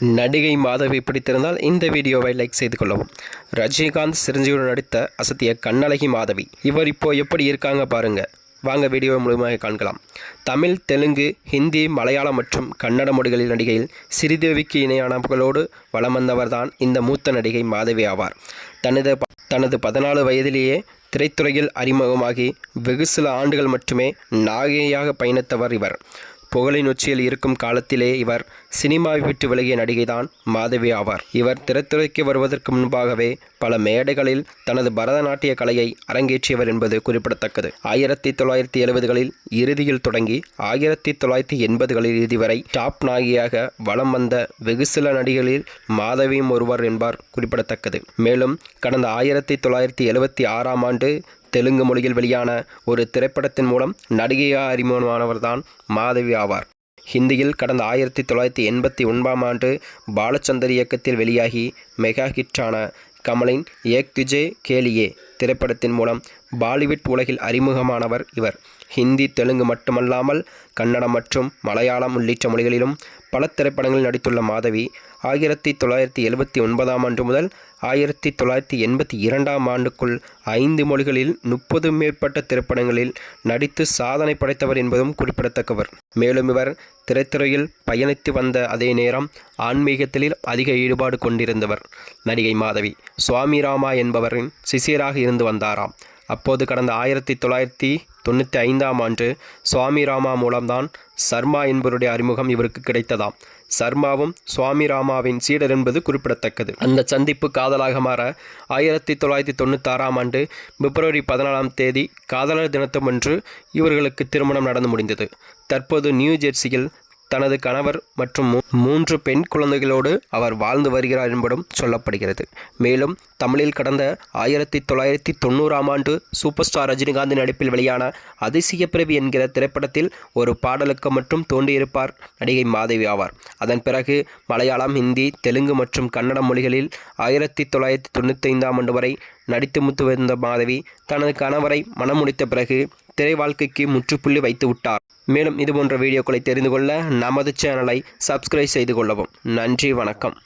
நடிகை மாதவி பிடித்திருந்தால் இந்த வீடியோவை லைக் செய்து கொள்ளவும். ரஜினிகாந்த் சிரஞ்சீவியுடன் நடித்த அசத்திய கண்ணழகி மாதவி. இவர் இப்போ எப்படி இருக்காங்க பாருங்க. வாங்க வீடியோவை முழுமையாக காண்கலாம். தமிழ் தெலுங்கு ஹிந்தி மலையாளம் மற்றும் கன்னட மொழிகளில் நடிகையில் சிறிதேவிக்கு இணையான புகழோடு வலம் வந்தவர்தான் இந்த மூத்த நடிகை மாதவி ஆவார். தனது தனது பதினாலு வயதிலேயே திரைத்துறையில் அறிமுகமாகி வெகு சில ஆண்டுகள் மட்டுமே நாயகியாக பயணித்தவர் இவர். புகழின் உச்சியில் இருக்கும் காலத்திலே இவர் சினிமாவை விட்டு விலகிய நடிகைதான் மாதவி ஆவார். இவர் திரைத்துறைக்கு வருவதற்கு முன்பாகவே பல மேடைகளில் தனது பரதநாட்டிய கலையை அரங்கேற்றியவர் என்பது குறிப்பிடத்தக்கது. ஆயிரத்தி தொள்ளாயிரத்தி எழுபதுகளில் இறுதியில் தொடங்கி ஆயிரத்தி தொள்ளாயிரத்தி எண்பதுகளில் இறுதி வரை டாப் நாயகியாக வலம் வந்த வெகு சில நடிகளில் மாதவியும் ஒருவர் என்பார் குறிப்பிடத்தக்கது. மேலும் கடந்த ஆயிரத்தி தொள்ளாயிரத்தி எழுபத்தி ஆறாம் ஆண்டு தெலுங்கு மொழியில் வெளியான ஒரு திரைப்படத்தின் மூலம் நடிகையாக அறிமுகமானவர்தான் மாதவி ஆவார். ஹிந்தியில் கடந்த ஆயிரத்தி தொள்ளாயிரத்தி எண்பத்தி ஒன்பாம் ஆண்டு பாலச்சந்தர் இயக்கத்தில் வெளியாகி மெகா ஹிட்டான கமலின் ஏக் துஜே கேலியே திரைப்படத்தின் மூலம் பாலிவுட் உலகில் அறிமுகமானவர் இவர். ஹிந்தி தெலுங்கு மட்டுமல்லாமல் கன்னடம் மற்றும் மலையாளம் உள்ளிட்ட மொழிகளிலும் பல திரைப்படங்களில் நடித்துள்ள மாதவி ஆயிரத்தி தொள்ளாயிரத்தி எழுபத்தி ஒன்பதாம் ஆண்டு முதல் ஆயிரத்தி தொள்ளாயிரத்தி எண்பத்தி இரண்டாம் ஆண்டுக்குள் ஐந்து மொழிகளில் முப்பது மேற்பட்ட திரைப்படங்களில் நடித்து சாதனை படைத்தவர் என்பதும் குறிப்பிடத்தக்கவர். மேலும் இவர் திரைத்துறையில் பயணித்து வந்த அதே நேரம் ஆன்மீகத்தில் அதிக ஈடுபாடு கொண்டிருந்தவர். நடிகை மாதவி சுவாமி ராமா என்பவரின் சிசியராக இருந்து வந்தாராம். அப்போது கடந்த ஆயிரத்தி தொள்ளாயிரத்தி தொண்ணூற்றி ஐந்தாம் ஆண்டு சுவாமி ராமா மூலம்தான் சர்மா என்பவருடைய அறிமுகம் இவருக்கு கிடைத்ததாம். சர்மாவும் சுவாமி ராமாவின் சீடர் என்பது குறிப்பிடத்தக்கது. அந்த சந்திப்பு காதலாக மாற ஆயிரத்தி தொள்ளாயிரத்தி தொண்ணூத்தாறாம் ஆண்டு பிப்ரவரி பதினாலாம் தேதி காதலர் தினத்தமன்று இவர்களுக்கு திருமணம் நடந்து முடிந்தது. தற்போது நியூ ஜெர்சியில் தனது கணவர் மற்றும் மூ- மூன்று பெண் குழந்தைகளோடு அவர் வாழ்ந்து வருகிறார் என்பதும் சொல்லப்படுகிறது. மேலும் தமிழில் கடந்த ஆயிரத்தி தொள்ளாயிரத்தி தொண்ணூறாம் ஆண்டு சூப்பர் ஸ்டார் ரஜினிகாந்த் நடிப்பில் வெளியான அதிசய பிறவி என்கிற திரைப்படத்தில் ஒரு பாடலுக்கு மட்டும் தோன்றியிருப்பார் நடிகை மாதவி ஆவார். அதன் பிறகு மலையாளம் ஹிந்தி தெலுங்கு மற்றும் கன்னட மொழிகளில் ஆயிரத்தி தொள்ளாயிரத்தி தொண்ணூற்றி ஐந்தாம் ஆண்டு வரை நடித்து முத்து வந்த மாதவி தனது கணவரை மணம் முடித்த பிறகு திரை வாழ்க்கைக்கு முற்றுப்புள்ளி வைத்து விட்டார். மேலும் இதுபோன்ற வீடியோக்களை தெரிந்து கொள்ள நமது சேனலை சப்ஸ்கிரைப் செய்து கொள்ளவும். நன்றி வணக்கம்.